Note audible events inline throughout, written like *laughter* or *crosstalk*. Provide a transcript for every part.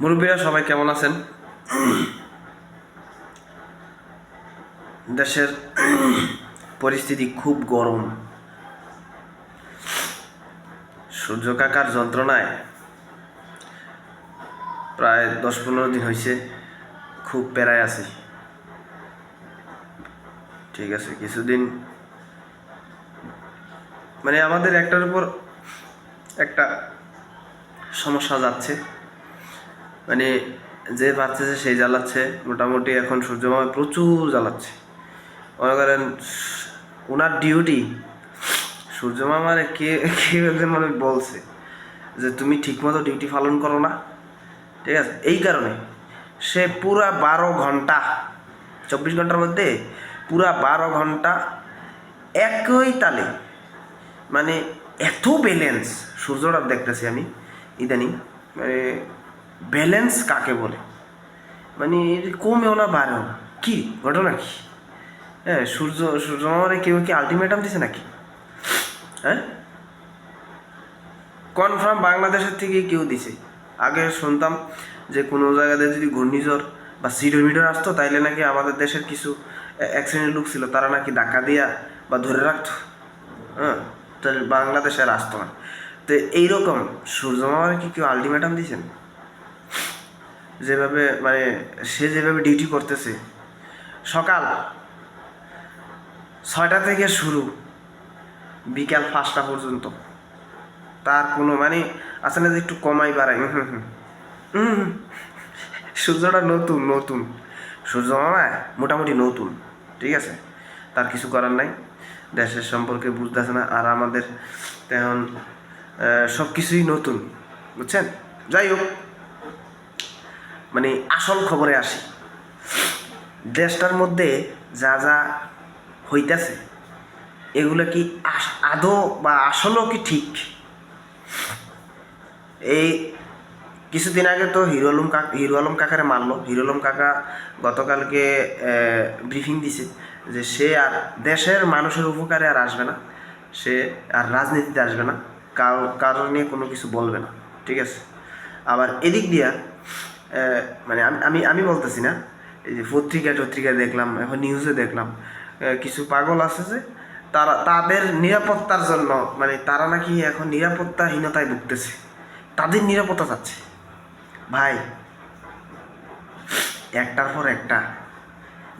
মুরব্বীরা সবাই কেমন আছেন? দেশের পরিস্থিতি খুব গরম। সূর্য কাকার যন্ত্রণায় প্রায় দশ পনেরো দিন হয়েছে খুব প্যারায় আছি। ঠিক আছে, কিছুদিন মানে আমাদের একটার উপর একটা সমস্যা যাচ্ছে। মানে যে পারতেছে সেই জ্বালাচ্ছে। মোটামুটি এখন সূর্যমামা প্রচুর জ্বালাচ্ছে। মনে করেন, ওনার ডিউটি সূর্যমামার কে কে মানে বলছে যে, তুমি ঠিকমতো ডিউটি পালন করো না। ঠিক আছে? এই কারণে সে পুরা বারো ঘণ্টা, চব্বিশ ঘণ্টার মধ্যে পুরা বারো ঘণ্টা একই তালে মানে এত ব্যালেন্স সূর্যটা দেখতেছি আমি, ইদানিং। মানে ব্যালেন্স কাকে বলে? মানে কমেও না বাড়েও? না কী ঘটনা কি? হ্যাঁ সূর্য সূর্য মামারে কেউ কি আলটিমেটাম দিছে নাকি? হ্যাঁ? কনফার্ম বাংলাদেশের থেকে কেউ দিছে। আগে শুনতাম যে কোনো জায়গাতে যদি ঘূর্ণিঝড় বা সিডোমিডোর আসতো, তাইলে নাকি আমাদের দেশের কিছু অ্যাক্সিডেন্ট লোক ছিল, তারা নাকি ডাকা দিয়া বা ধরে রাখতো। হ্যাঁ তাহলে বাংলাদেশে আর আসতো না। তো এইরকম সূর্যমামার কি কেউ আলটিমেটাম দিয়েছেন যেভাবে মানে সে যেভাবে ডিউটি করতেছে। সকাল ছয়টা থেকে শুরু, বিকাল পাঁচটা পর্যন্ত। তার কোনো মানে আছে না যে একটু কমাই বাড়াই। হুম হুম। সূর্যটা নতুন নতুন। সূর্য মামা মোটামুটি নতুন, ঠিক আছে? তার কিছু করার নাই। দেশের সম্পর্কে বুঝতেছে না। আর আমাদের তেমন সব কিছুই নতুন, বুঝছেন? যাই হোক। মানে আসল খবরে আসি। দেশটার মধ্যে যা যা হইতাছে, এগুলো কি আদৌ বা আসলও কি ঠিক? এই কিছুদিন আগে তো হিরো আলম কাকা, হিরো আলম কাকারে মারলো। হিরো আলম কাকা গতকালকে ব্রিফিং দিছে যে সে আর দেশের মানুষের উপকারে আর আসবে না। সে আর রাজনীতিতে আসবে না। কারও নিয়ে কোনো কিছু বলবে না। ঠিক আছে? আবার এদিক দিয়া মানে আমি আমি বলতেছি না। এই যে পত্রিকা টত্রিকা দেখলাম, এখন নিউজে দেখলাম। কিছু পাগল আছে যে, তারা তাদের নিরাপত্তার জন্য মানে তারা নাকি এখন নিরাপত্তাহীনতায় ভুগতেছে। তাদের নিরাপত্তা চাচ্ছে। ভাই, একটার পর একটা,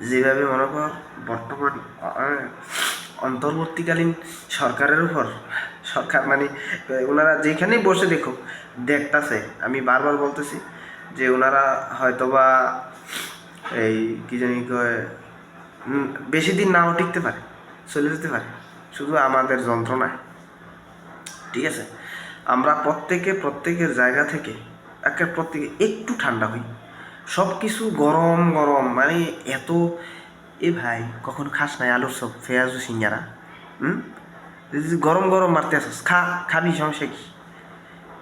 যেভাবে মনে কর, বর্তমান অন্তর্বর্তীকালীন সরকারের উপর, সরকার মানে ওনারা যেখানেই বসে দেখুক, দেখতাছে। আমি বারবার বলতেছি যে ওনারা হয়তোবা এই কি জানি কয় বেশি দিন নাও টিকতে পারে, চলে যেতে পারে। শুধু আমাদের যন্ত্রণায়। ঠিক আছে? আমরা প্রত্যেকে, প্রত্যেকের জায়গা থেকে একে প্রত্যেকে একটু ঠান্ডা হই। সব কিছু গরম গরম। মানে এত, এ ভাই, কখন খাস নাই আলুর সব পেঁয়াজু সিঙ্গারা হুম গরম গরম মারতে আসিস, খা, খাবি, সমস্যা কি?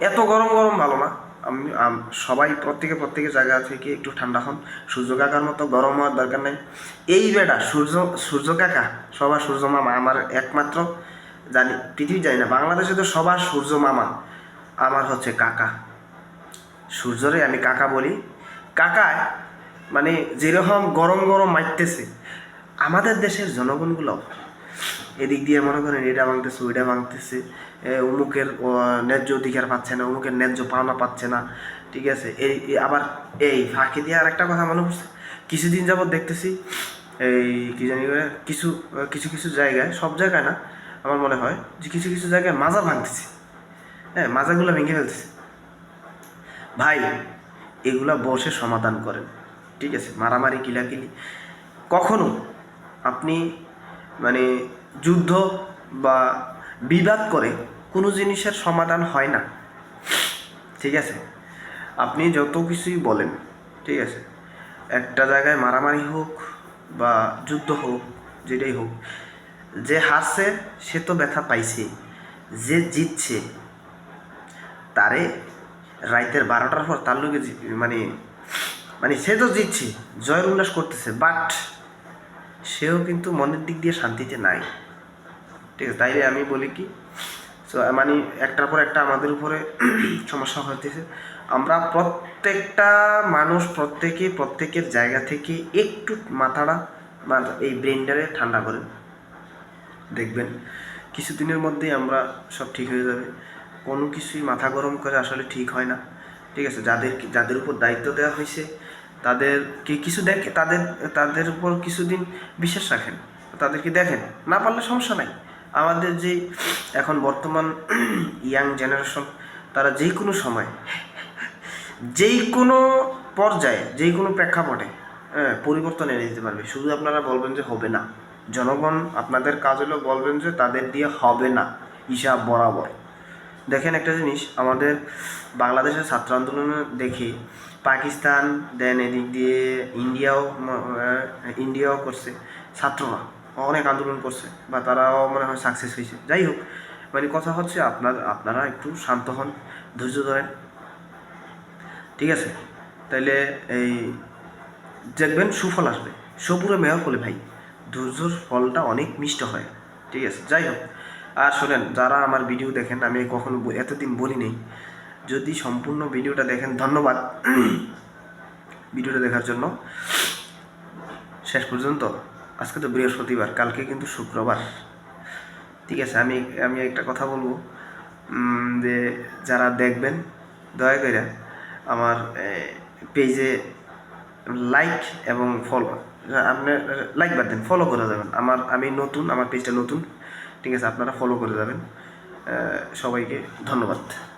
এত গরম গরম ভালো না। আমি সবাই প্রত্যেকে প্রত্যেকের জায়গা থেকে একটু ঠান্ডা হন। সূর্য কাকার মতো গরম হওয়ার দরকার নেই। এই বেটা, সূর্য সূর্য কাকা, সবার সূর্য মামা, আমার একমাত্র জানি, পৃথিবী জানি না, বাংলাদেশে তো সবার সূর্য মামা। আমার হচ্ছে কাকা। সূর্যরে আমি কাকা বলি। কাকায় মানে যেরকম গরম গরম মারতেছে, আমাদের দেশের জনগণগুলো এদিক দিয়ে মনে করেন এটা ভাঙতেছে, ওইটা ভাঙতেছে। অমুকের ন্যায্য অধিকার পাচ্ছে না, অমুকের ন্যায্য পাওনা পাচ্ছে না, ঠিক আছে? এই আবার এই ফাঁকি দিয়ে আর একটা কথা মনে পড়ছে? কিছুদিন যাবত দেখতেছি, এই কি জানি কিছু কিছু কিছু জায়গায়, সব জায়গায় না, আমার মনে হয় যে কিছু কিছু জায়গায় মাজা ভাঙতেছে। হ্যাঁ মাজাগুলো ভেঙে ফেলতেছে। ভাই, এগুলা বসে সমাধান করেন, ঠিক আছে? মারামারি, কিলাকিলি। কখনো আপনি মানে যুদ্ধ বা বিবাদ করে কোনো জিনিসের সমাধান হয় না। ঠিক আছে? আপনি যত কিছুই বলেন, ঠিক আছে? একটা জায়গায় মারামারি হোক বা যুদ্ধ হোক, যেটাই হোক, যে হারছে সে তো ব্যথা পাইছে যে জিতছে, তারে রাইতের বারোটার পর তার লোকে মানে মানে সে তো জিতছে, জয়ের উল্লাস করতেছে বাট সেও কিন্তু মনের দিক দিয়ে শান্তিতে নাই। ঠিক আছে, তাইলে আমি বলি কি? তো মানে একটার পর একটা আমাদের উপরে *clears throat* সমস্যা হতেছে আমরা প্রত্যেকটা মানুষ প্রত্যেকে প্রত্যেকের জায়গা থেকে একটু মাথাটা মাথা, এই ব্রেনটারে ঠান্ডা করেন দেখবেন, কিছুদিনের মধ্যেই আমরা সব ঠিক হয়ে যাবে। কোনো কিছুই মাথা গরম করে আসলে ঠিক হয় না। ঠিক আছে, যাদের যাদের উপর দায়িত্ব দেওয়া হয়েছে তাদেরকে কিছু দেখে, তাদের তাদের উপর কিছুদিন বিশ্বাস রাখেন, তাদেরকে দেখেন। না পারলে সমস্যা নাই। আমাদের যে এখন বর্তমান *clears throat* ইয়াং জেনারেশন তারা যে কোনো সময় যেই কোনো পর্যায়ে যেই কোনো প্রেক্ষাপটে হ্যাঁ পরিবর্তন এনে দিতে পারবে। শুধু আপনারা বলবেন যে হবে না। জনগণ আপনাদের কাজ হলো বলবেন যে তাদের দিয়ে হবে না। হিসাব বরাবর। দেখেন একটা জিনিস, আমাদের বাংলাদেশের ছাত্র আন্দোলনে দেখি পাকিস্তান দেন এদিক দিয়ে ইন্ডিয়াও ইন্ডিয়াও করছে, ছাত্ররা। অনেক আন্দোলন করছে, বা তারাও মনে হয় সাকসেস হয়েছে। যাই হোক মানে কথা হচ্ছে আপনার, আপনারা একটু শান্ত হন, ধৈর্য ধরেন। ঠিক আছে? তাইলে এই দেখবেন সুফল আসবে। সপুরে মেয়র ফলে ভাই, ধৈর্যর ফলটা অনেক মিষ্ট হয়। ঠিক আছে? যাই হোক, আর শোনেন, যারা আমার ভিডিও দেখেন, আমি কখনো এতদিন বলি নেই যদি সম্পূর্ণ ভিডিওটা দেখেন, ধন্যবাদ *clears throat* ভিডিওটা দেখার জন্য। শেষ পর্যন্ত, আজকে তো বৃহস্পতিবার, কালকে কিন্তু শুক্রবার। ঠিক আছে, আমি আমি একটা কথা বলব যে যারা দেখবেন, দয়া করে আমার পেজে লাইক এবং ফলো আপনি লাইক বাদ দেন ফলো করে যাবেন। আমার, আমি নতুন, আমার পেজটা নতুন, ঠিক আছে, আপনারা ফলো করে যাবেন। সবাইকে ধন্যবাদ।